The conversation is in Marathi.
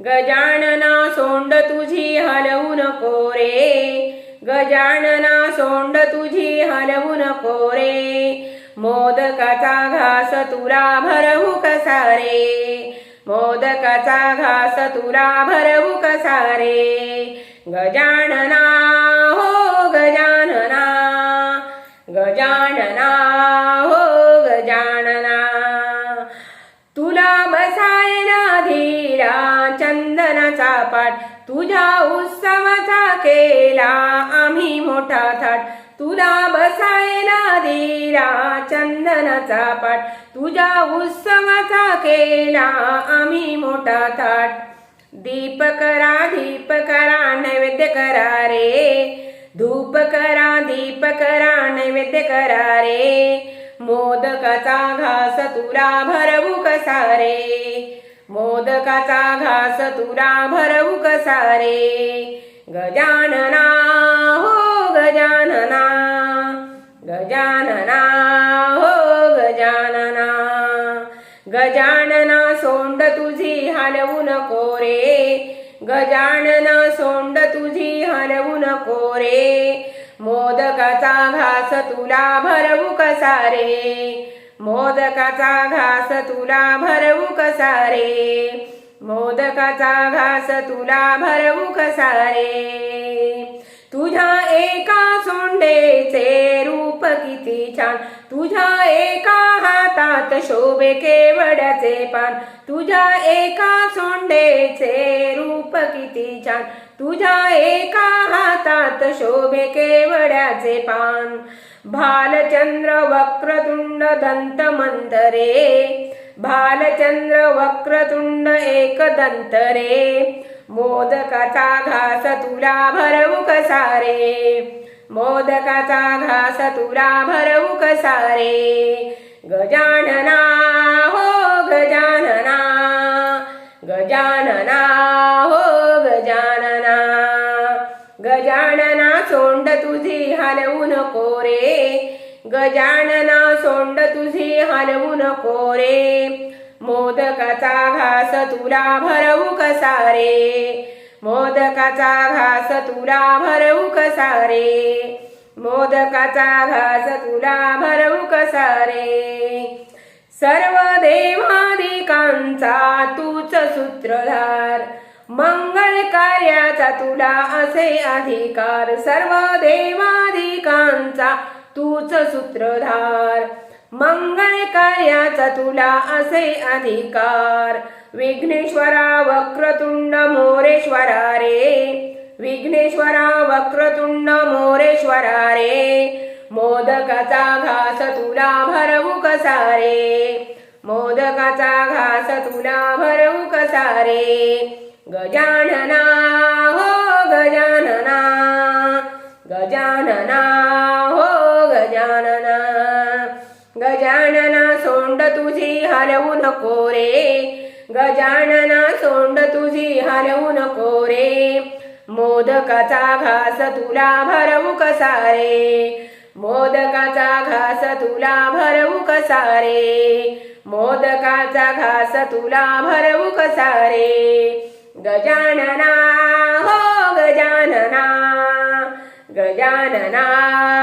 गजानना सोंड तुझी हलवू नको रे. गजानना सोंड तुझी हलवू नको रे. मोदकाचा घास तुला भरवू कसा रे? मोदकाचा घास तुला भरवू कसा रे? गजानना हो गजानना. गजानना थाट तुझ्या उत्सवाचा केला आम्ही मोठा थाट तुला बसायला धीरा चंदनाचा पाठ तुझ्या उत्सवाचा केला आम्ही मोठा थाट दीप करा दीप करा नैवेद्य करा रे धूप करा दीप करा नैवेद्य करा रे मोदकाचा घास तुला भरवू कसा रे मोदकाचा घास तुला भरवू कसा रे गजानना हो गजानना गजानना हो गजानना गजानना सोंड तुझी हलवू नको रे. गजानना सोंड तुझी हलवू नको रे. मोदकाचा घास तुला भरवू कसा रे मोदकाचा घास तुला भरवू कसा रे? मोदकाचा घास तुला भरवू कसा रे? तुझ्या एका सोंडेचे रूप किती छान. तुझ्या एका हातात शोभे केवड्याचे पान. तुझ्या एका सोंडेचे रूप किती छान. तुझ्या एका हातात शोभे केवड्याचे पान. भालचंद्र वक्रतुंड दंत मंतरे भालचंद्र वक्रतुंड एक दंतरे. मोदकाचा घास तुला भरवू कसा रे मोदकाचा घास तुला भरवू कसारे गजानना हो गजानना. गजानना हो गजानना. गजानना सोंड तुझी हलवू नको रे गजानना सोंड तुझी हलवू नको रे मोदकाचा घास तुला भरवू कसारे रे मोदकाचा घास तुला भरवू कसा रे मोदकाचा घास तुला भरवू कसा रे सर्व देवाधिकांचा तूच सूत्रधार. मंगळ कार्याचा तुला असे अधिकार. सर्व देवाधिकांचा तूच सूत्रधार. मंगळ कार्याचा तुला असे अधिकार. विघ्नेश्वरा वक्रतुंड मोरेश्वरा रे. विघ्नेश्वरा वक्रतुंड मोरेश्वरा रे. मोदकाचा घास तुला भरवू कसा रे? मोदकाचा घास तुला भरवू कसा रे? गजानना गजानना सोंड तुझी हलवू नको रे. गजानना सोंड तुझी हलवू नको रे. मोदकाचा घास तुला भरवू कसा रे? मोदकाचा घास तुला भरवू कसा रे? मोदकाचा घास तुला भरवू कसा रे? गजानना हो गजानना. गजानना